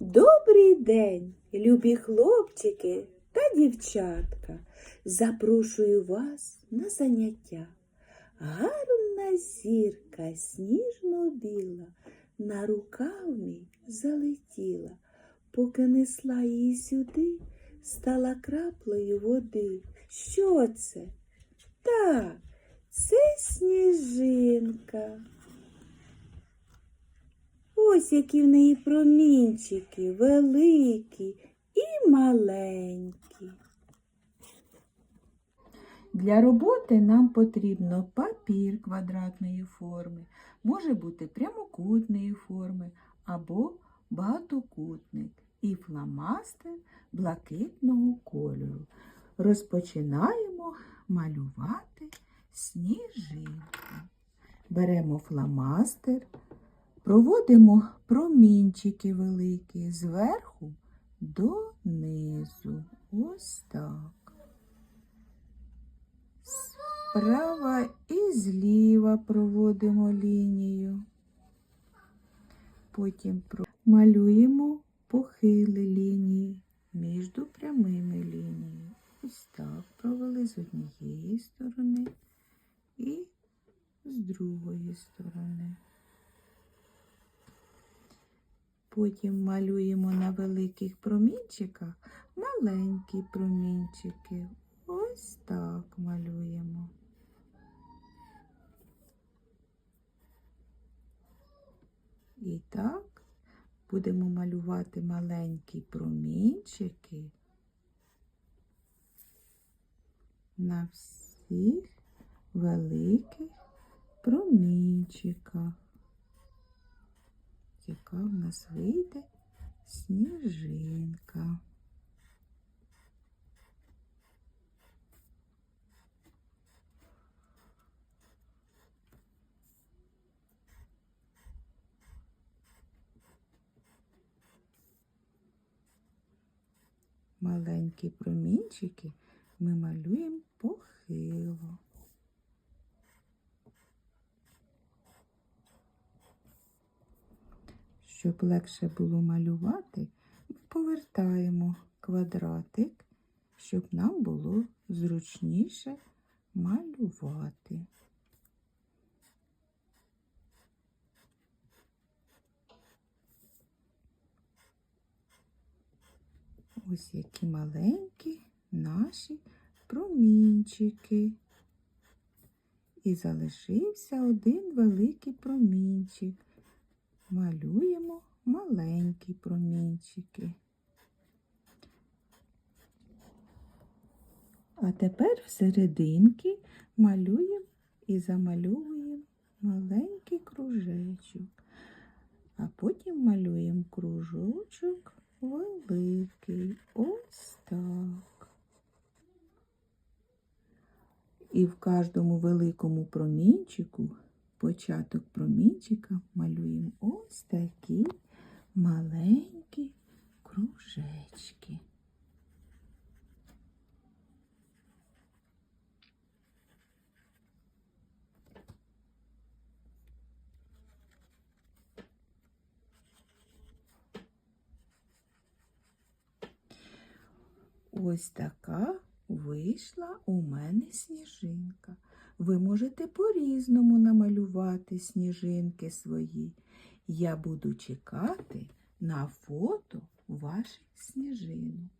Добрий день, любі хлопчики та дівчатка. Запрошую вас на заняття. Гарна зірка сніжно-біла на рукав мій залетіла, поки несла її сюди, стала краплею води. Що це? Так, це сніжинка. Ось які в неї промінчики, великі і маленькі. Для роботи нам потрібно папір квадратної форми, може бути прямокутної форми або багатокутник і фломастер блакитного кольору. Розпочинаємо малювати сніжинку. Беремо фломастер, проводимо промінчики великі зверху донизу. Ось так. Справа і зліва проводимо лінію. Потім малюємо похили лінії між прямими лініями. Ось так провели з однієї сторони і з другої сторони. Потім малюємо на великих промінчиках маленькі промінчики. Ось так малюємо. І так будемо малювати маленькі промінчики на всіх великих промінчиках, яка в нас вийде сніжинка. Маленькі промінчики ми малюємо похило. Щоб легше було малювати, повертаємо квадратик, щоб нам було зручніше малювати. Ось які маленькі наші промінчики. І залишився один великий промінчик. Малюємо маленькі промінчики. А тепер всерединки малюємо і замальовуємо маленький кружечок. А потім малюємо кружочок великий. Ось так. І в кожному великому промінчику, початок промінчика ось такі маленькі кружечки. Ось така вийшла у мене сніжинка. Ви можете по-різному намалювати сніжинки свої. Я буду чекати на фото ваших сніжинок.